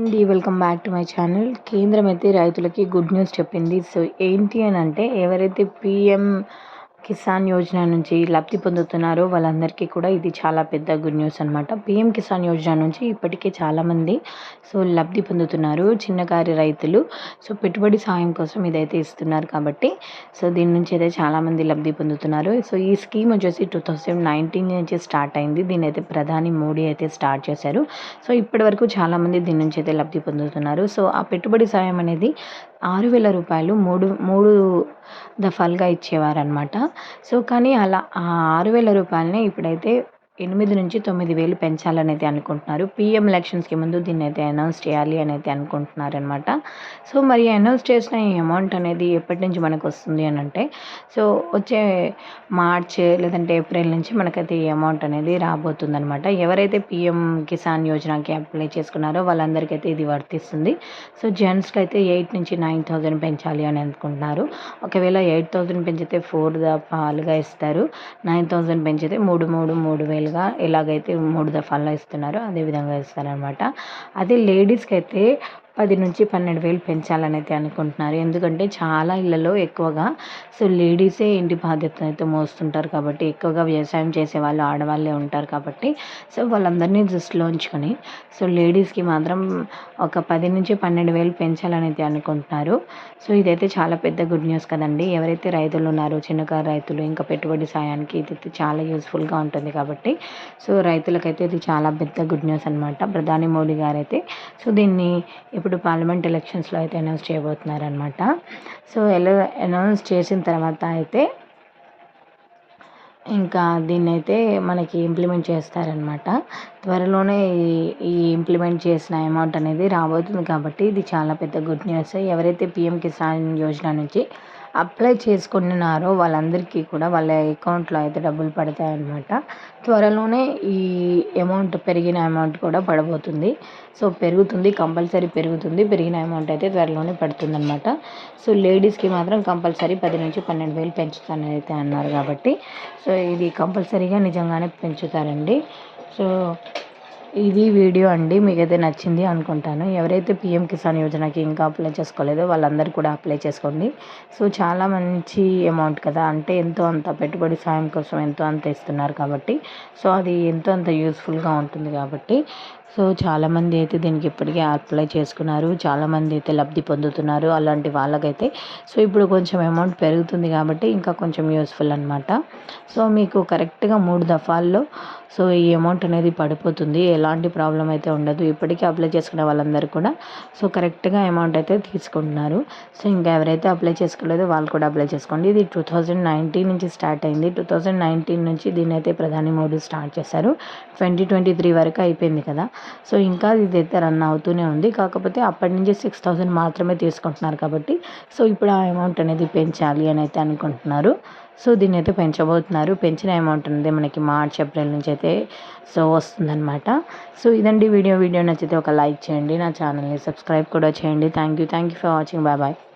అండి welcome back to my channel. కేంద్రం అయితే రైతులకి గుడ్ న్యూస్ చెప్పింది. సో ఏంటి అని అంటే ఎవరైతే పిఎం కిసాన్ యోజన నుంచి లబ్ధి పొందుతున్నారో. వాళ్ళందరికీ కూడా ఇది చాలా పెద్ద గుడ్ న్యూస్ అనమాట పిఎం కిసాన్ యోజన నుంచి ఇప్పటికే చాలామంది సో లబ్ధి పొందుతున్నారు. చిన్నకారి రైతులు సో పెట్టుబడి సాయం కోసం ఇదైతే ఇస్తున్నారు కాబట్టి సో దీని నుంచి అయితే చాలామంది లబ్ధి పొందుతున్నారు. సో ఈ స్కీమ్ వచ్చేసి టూ థౌజండ్ నైన్టీన్ నుంచి స్టార్ట్ అయింది. దీని అయితే ప్రధాని మోడీ అయితే స్టార్ట్ చేశారు. సో ఇప్పటి వరకు చాలామంది దీని నుంచి అయితే లబ్ధి పొందుతున్నారు. సో ఆ పెట్టుబడి సాయం అనేది ఆరు వేల రూపాయలు మూడు మూడు దఫాలుగా ఇచ్చేవారనమాట సో కానీ అలా ఆ ఆరు వేల రూపాయలని ఇప్పుడైతే ఎనిమిది నుంచి తొమ్మిది వేలు పెంచాలని అయితే అనుకుంటున్నారు పీఎం ఎలక్షన్స్కి ముందు దీన్ని అయితే అనౌన్స్ చేయాలి అని అయితే అనుకుంటున్నారు అనమాట సో మరి అనౌన్స్ చేసిన ఈ అమౌంట్ అనేది ఎప్పటి నుంచి మనకు వస్తుంది అని అంటే సో వచ్చే మార్చ్ లేదంటే ఏప్రిల్ నుంచి మనకైతే ఈ అమౌంట్ అనేది రాబోతుంది అనమాట ఎవరైతే పీఎం కిసాన్ యోజనకి అప్లై చేసుకున్నారో వాళ్ళందరికీ ఇది వర్తిస్తుంది. సో జెంట్స్కి అయితే ఎయిట్ నుంచి నైన్ థౌజండ్ పెంచాలి అని అనుకుంటున్నారు. ఒకవేళ ఎయిట్ థౌజండ్ పెంచితే ఫోర్ పాలుగా ఇస్తారు. నైన్ థౌజండ్ పెంచితే మూడు మూడు మూడు వేలు విధాలుగా ఎలాగైతే మూడు దఫాల్లో ఇస్తున్నారో అదే విధంగా ఇస్తారనమాట అదే లేడీస్కి అయితే పది నుంచి పన్నెండు వేలు పెంచాలని అయితే అనుకుంటున్నారు. ఎందుకంటే చాలా ఇళ్ళలో ఎక్కువగా సో లేడీసే ఇంటి బాధ్యతను అయితే మోస్తుంటారు కాబట్టి ఎక్కువగా వ్యవసాయం చేసే వాళ్ళు ఆడవాళ్ళే ఉంటారు కాబట్టి సో వాళ్ళందరినీ దృష్టిలో ఉంచుకొని సో లేడీస్కి మాత్రం ఒక పది నుంచి పన్నెండు వేలు పెంచాలని అయితే అనుకుంటున్నారు. సో ఇదైతే చాలా పెద్ద గుడ్ న్యూస్ కదండి. ఎవరైతే రైతులు ఉన్నారో చిన్నకారు రైతులు ఇంకా పెట్టుబడి సాయానికి ఇది చాలా యూస్ఫుల్గా ఉంటుంది కాబట్టి సో రైతులకైతే ఇది చాలా పెద్ద గుడ్ న్యూస్ అనమాట ప్రధాని మోడీ గారు అయితే సో దీన్ని ఇప్పుడు పార్లమెంట్ ఎలక్షన్స్లో అయితే అనౌన్స్ చేయబోతున్నారనమాట సో ఎలా అనౌన్స్ చేసిన తర్వాత అయితే ఇంకా దీన్ని అయితే మనకి ఇంప్లిమెంట్ చేస్తారనమాట త్వరలోనే ఈ ఇంప్లిమెంట్ చేసిన అమౌంట్ అనేది రాబోతుంది కాబట్టి ఇది చాలా పెద్ద గుడ్ న్యూస్. ఎవరైతే పిఎం కిసాన్ యోజన నుంచి అప్లై చేసుకున్నారో వాళ్ళందరికీ కూడా వాళ్ళ అకౌంట్లో అయితే డబ్బులు పడతాయన్నమాట త్వరలోనే ఈ అమౌంట్ పెరిగిన అమౌంట్ కూడా పడబోతుంది. సో పెరుగుతుంది కంపల్సరీ పెరుగుతుంది. పెరిగిన అమౌంట్ అయితే త్వరలోనే పడుతుంది అనమాట సో లేడీస్కి మాత్రం కంపల్సరీ పది నుంచి పన్నెండు వేలు పెంచుతానని అయితే అన్నారు కాబట్టి. సో ఇది కంపల్సరీగా నిజంగానే పెంచుతారండి. సో ఇది వీడియో అండి మీకైతే నచ్చింది అనుకుంటాను. ఎవరైతే పిఎం కిసాన్ యోజనకి ఇంకా అప్లై చేసుకోలేదో వాళ్ళందరూ కూడా అప్లై చేసుకోండి. సో చాలా మంచి అమౌంట్ కదా. అంటే ఎంతో అంత పెట్టుబడి సాయం కోసం ఎంతో అంత ఇస్తున్నారు కాబట్టి. సో అది ఎంతో అంత యూస్ఫుల్గా ఉంటుంది కాబట్టి. సో చాలామంది అయితే దీనికి ఇప్పటికే అప్లై చేసుకున్నారు. చాలామంది అయితే లబ్ధి పొందుతున్నారు అలాంటి వాళ్ళకైతే. సో ఇప్పుడు కొంచెం అమౌంట్ పెరుగుతుంది కాబట్టి ఇంకా కొంచెం యూస్ఫుల్ అనమాట సో మీకు కరెక్ట్గా మూడు దఫాల్లో సో ఈ అమౌంట్ అనేది పడిపోతుంది. ఎలాంటి ప్రాబ్లం అయితే ఉండదు. ఇప్పటికీ అప్లై చేసుకునే వాళ్ళందరూ కూడా. సో కరెక్ట్గా అమౌంట్ అయితే తీసుకుంటున్నారు. సో ఇంకా ఎవరైతే అప్లై చేసుకోలేదో వాళ్ళు కూడా అప్లై చేసుకోండి. ఇది టూ థౌజండ్ నైన్టీన్ నుంచి స్టార్ట్ అయింది. టూ థౌజండ్ నైన్టీన్ నుంచి దీన్ని అయితే ప్రధాని మోడీ స్టార్ట్ చేశారు. ట్వంటీ ట్వంటీ త్రీ వరకు అయిపోయింది కదా. సో ఇంకా ఇదైతే రన్ అవుతూనే ఉంది. కాకపోతే అప్పటి నుంచి సిక్స్ థౌజండ్ మాత్రమే తీసుకుంటున్నారు కాబట్టి. సో ఇప్పుడు ఆ అమౌంట్ అనేది పెంచాలి అని అయితే అనుకుంటున్నారు. సో దీన్ని అయితే పెంచబోతున్నారు. పెంచిన అమౌంట్ అనేది మనకి మార్చ్ ఏప్రిల్ నుంచి అయితే సో వస్తుందన్నమాట. సో ఇదండి వీడియో. వీడియో నచ్చితే ఒక లైక్ చేయండి. నా ఛానల్ని సబ్స్క్రైబ్ కూడా చేయండి. Thank you thank you for watching. Bye bye.